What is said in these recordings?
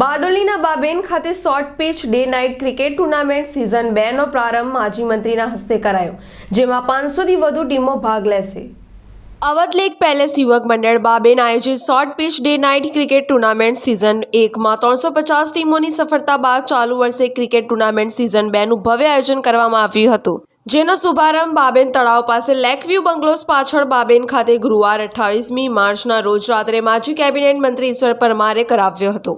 બાબેન ખાતે short pitch day night cricket tournament season બે નો પ્રારંભ માજી મંત્રીના હસ્તે કરાયો, જેમાં પાંચસોથી વધુ ટીમો ભાગ લેશે. અવધ લેક પેલેસ યુવક મંડળ બાબેન આયોજિત short pitch day night cricket tournament season એકમાં ત્રણસો પચાસ ટીમોની સફળતા બાદ ચાલુ વર્ષે ક્રિકેટ ટુર્નામેન્ટ સિઝન બેનું ભવ્ય આયોજન કરવામાં આવ્યું હતું. જેનો શુભારંભ બાબેન તળાવ પાસે લેકવ્યુ બંગલોસ પાછળ બાબેન ખાતે ગુરુવાર અઠ્ઠાવીસમી માર્ચના રોજ રાત્રે માજી કેબિનેટ મંત્રી ઈશ્વર પરમારે કરાવ્યો હતો.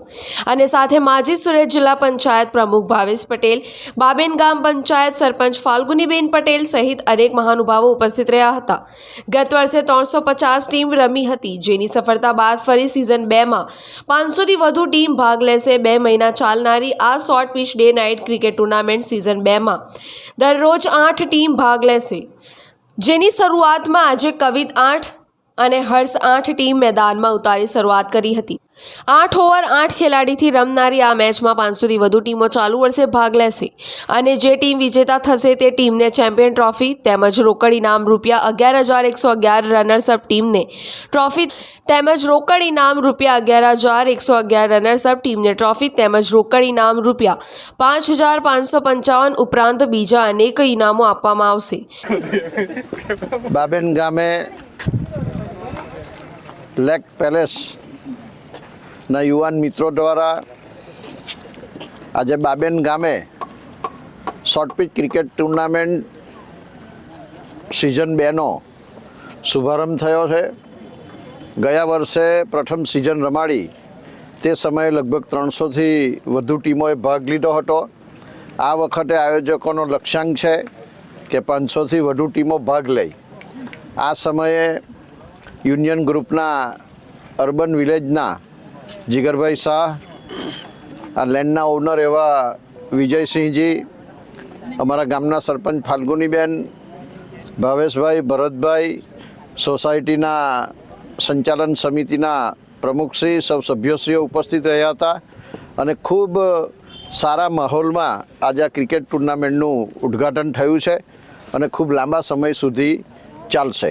અને સાથે માજી સુરત જિલ્લા પંચાયત પ્રમુખ ભાવેશ પટેલ, બાબેન ગામ પંચાયત સરપંચ ફાલ્ગુનીબેન પટેલ સહિત અનેક મહાનુભાવો ઉપસ્થિત રહ્યા હતા. ગત વર્ષે ત્રણસો પચાસ ટીમ રમી હતી, જેની સફળતા બાદ ફરી સિઝન બેમાં પાંચસોથી વધુ ટીમ ભાગ લેશે બે મહિના ચાલનારી આ short pitch day night cricket tournament season બેમાં દરરોજ આઠ ટીમ ભાગ લેશે. જેની શરૂઆતમાં આજે કવિત આઠ અને હર્ષ આઠ ટીમ મેદાનમાં ઉતારી શરૂઆત કરી હતી. આઠ ઓવર, આઠ ખેલાડીથી રમનારી આ મેચમાં પાંચસોથી વધુ ટીમો ચાલુ વર્ષે ભાગ લેશે અને જે ટીમ વિજેતા થશે તે ટીમને ચેમ્પિયન ટ્રોફી તેમજ રોકડ ઇનામ રૂપિયા અગિયાર હજાર એકસો અગિયાર રનર્સઅપ ટીમને ટ્રોફી તેમજ રોકડ ઇનામ રૂપિયા અગિયાર હજાર એકસો અગિયાર રનર્સઅપ ટીમને ટ્રોફી તેમજ રોકડ ઇનામ રૂપિયા પાંચ હજાર પાંચસો પંચાવન ઉપરાંત બીજા અનેક ઇનામો આપવામાં આવશે. બાબેન ગામે લેક પેલેસના યુવાન મિત્રો દ્વારા આજે બાબેન ગામે short pitch cricket tournament season બેનો શુભારંભ થયો છે. ગયા વર્ષે પ્રથમ સિઝન રમાડી. તે સમયે લગભગ ત્રણસોથી વધુ ટીમોએ ભાગ લીધો હતો. આ વખતે આયોજકોનો લક્ષ્યાંક છે કે પાંચસોથી વધુ ટીમો ભાગ લઈ. આ સમયે યુનિયન ગ્રુપના અર્બન વિલેજના જીગરભાઈ શાહ, આ લેન્ડના ઓનર એવા વિજયસિંહજી, અમારા ગામના સરપંચ ફાલ્ગુનીબેન, ભાવેશભાઈ, ભરતભાઈ, સોસાયટીના સંચાલન સમિતિના પ્રમુખશ્રી સૌ સભ્યશ્રીઓ ઉપસ્થિત રહ્યા હતા અને ખૂબ સારા માહોલમાં આજે આ ક્રિકેટ ટુર્નામેન્ટનું ઉદ્ઘાટન થયું છે અને ખૂબ લાંબા સમય સુધી ચાલશે.